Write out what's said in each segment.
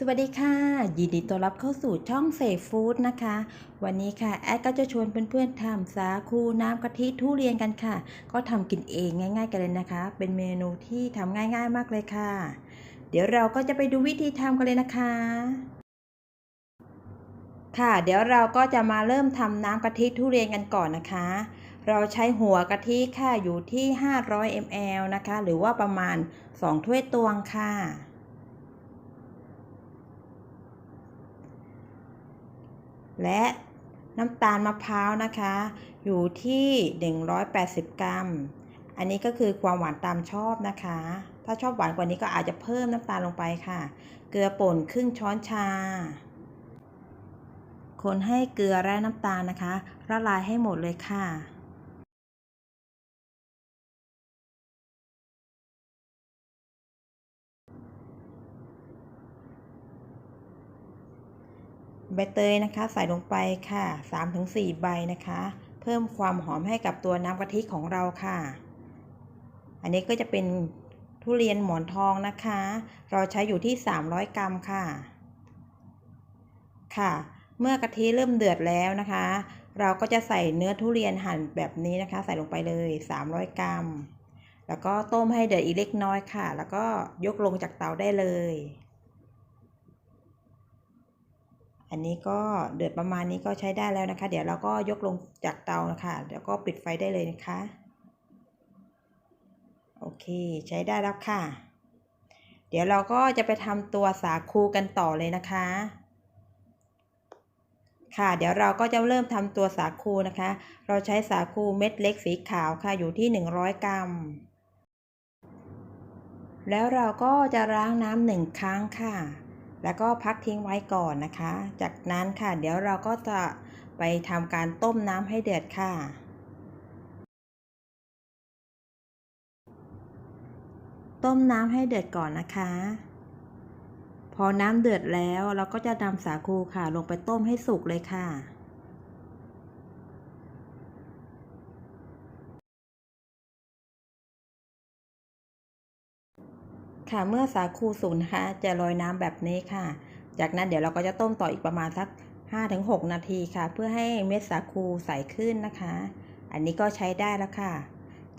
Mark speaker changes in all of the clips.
Speaker 1: สวัสดีค่ะ ยินดีต้อนรับเข้าสู่ช่องเซฟฟู้ดนะคะ วันนี้ค่ะ แอดก็จะชวนเพื่อนๆทำสาคูน้ำกะทิทุเรียนกันค่ะ ก็ทำกินเองง่าย ๆ กันเลยนะคะ เป็นเมนูที่ทำง่าย ๆ มากเลยค่ะ เดี๋ยวเราก็จะไปดูวิธีทำกันเลยนะคะ ค่ะ เดี๋ยวเราก็จะมาเริ่มทำน้ำกะทิทุเรียนกันก่อนนะคะ เราใช้หัวกะทิค่ะอยู่ที่ 500 ml นะคะ หรือว่าประมาณ 2 ถ้วยตวงค่ะ และน้ำตาลมะพร้าวนะคะ อยู่ที่ 180 กรัม อันนี้ก็คือความหวานตามชอบนะคะ ถ้าชอบหวานกว่านี้ก็อาจจะเพิ่มน้ำตาลลงไปค่ะ เกลือป่นครึ่งช้อนชา คนให้เกลือและน้ำตาลนะคะ ละลายให้หมดเลยค่ะ ใบเตยนะคะ ใส่ลงไปค่ะ 3-4 ใบนะคะ เพิ่มความหอมให้กับตัวน้ำกะทิของเราค่ะ อันนี้ก็จะเป็นทุเรียนหมอนทองนะคะ เราใช้อยู่ที่ 300 กรัมค่ะ ค่ะ เมื่อกะทิเริ่มเดือดแล้วนะคะ เราก็จะใส่เนื้อทุเรียนหั่นแบบนี้นะคะ ใส่ลงไปเลย 300 กรัม แล้วก็ต้มให้เดือดอีกเล็กน้อยค่ะ แล้วก็ยกลงจากเตาได้เลย อันนี้ก็เดือดประมาณนี้ก็ใช้ได้แล้วนะคะ เดี๋ยวเราก็ยกลงจากเตานะคะเดี๋ยวก็ปิดไฟได้เลยนะคะ โอเคใช้ได้แล้วค่ะ เดี๋ยวเราก็จะไปทำตัวสาคูกันต่อเลยนะคะ ค่ะเดี๋ยวเราก็จะเริ่มทำตัวสาคูนะคะ เราใช้สาคูเม็ดเล็กสีขาวค่ะอยู่ที่ 100 กรัม แล้วเราก็จะล้างน้ำหนึ่งครั้งค่ะ แล้วก็พักทิ้งไว้ก่อนนะคะ จากนั้นค่ะ เดี๋ยวเราก็จะไปทำการต้มน้ำให้เดือดค่ะ ต้มน้ำให้เดือดก่อนนะคะ พอน้ำเดือดแล้วเราก็จะนำสาคูค่ะ ลงไปต้มให้สุกเลยค่ะ ค่ะเมื่อสาคูสุกนะคะจะลอยน้ำแบบนี้ค่ะ จากนั้นเดี๋ยวเราก็จะต้มต่ออีกประมาณสัก 5-6 นาทีค่ะ เพื่อให้เม็ดสาคูใสขึ้นนะคะ อันนี้ก็ใช้ได้แล้วค่ะ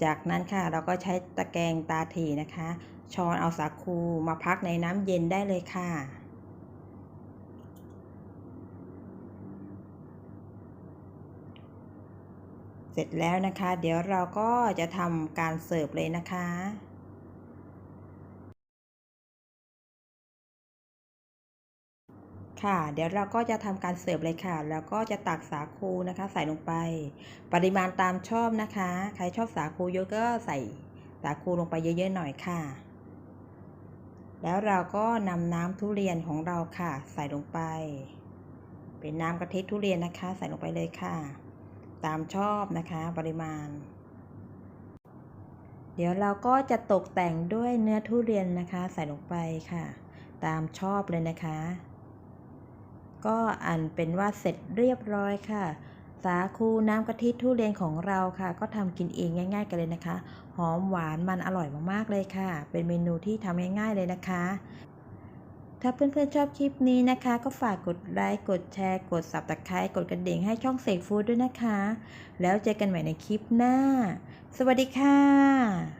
Speaker 1: จากนั้นค่ะเราก็ใช้ตะแกรงตาถีนะคะ ช้อนเอาสาคูมาพักในน้ำเย็นได้เลยค่ะเสร็จแล้วนะคะ เดี๋ยวเราก็จะทำการเสิร์ฟเลยนะคะ ค่ะ เดี๋ยวเราก็จะทำการเสิร์ฟเลยค่ะ แล้วก็จะตักสาคูนะคะ ใส่ลงไป ปริมาณตามชอบนะคะ ใครชอบสาคูเยอะก็ใส่สาคูลงไปเยอะๆหน่อยค่ะ แล้วเราก็นำน้ำทุเรียนของเราค่ะ ใส่ลงไป เป็นน้ำกะทิทุเรียนนะคะ ใส่ลงไปเลยค่ะ ตามชอบนะคะ ปริมาณ เดี๋ยวเราก็จะตกแต่งด้วยเนื้อทุเรียนนะคะ ใส่ลงไปค่ะ ตามชอบเลยนะคะ ก็อันเป็นว่าเสร็จเรียบร้อยค่ะ สาคูน้ำกะทิทุเรียนของเราค่ะ ก็ทำกินเองง่าย ๆ กันเลยนะคะ หอมหวานมันอร่อยมากๆเลยค่ะ เป็นเมนูที่ทำง่ายๆเลยนะคะ ถ้าเพื่อนๆชอบคลิปนี้นะคะ ก็ฝากกดไลค์กดแชร์ กด subscribe กดกระดิ่งให้ช่องเสกฟู้ดด้วยนะคะ แล้วเจอกันใหม่ในคลิปหน้า สวัสดีค่ะ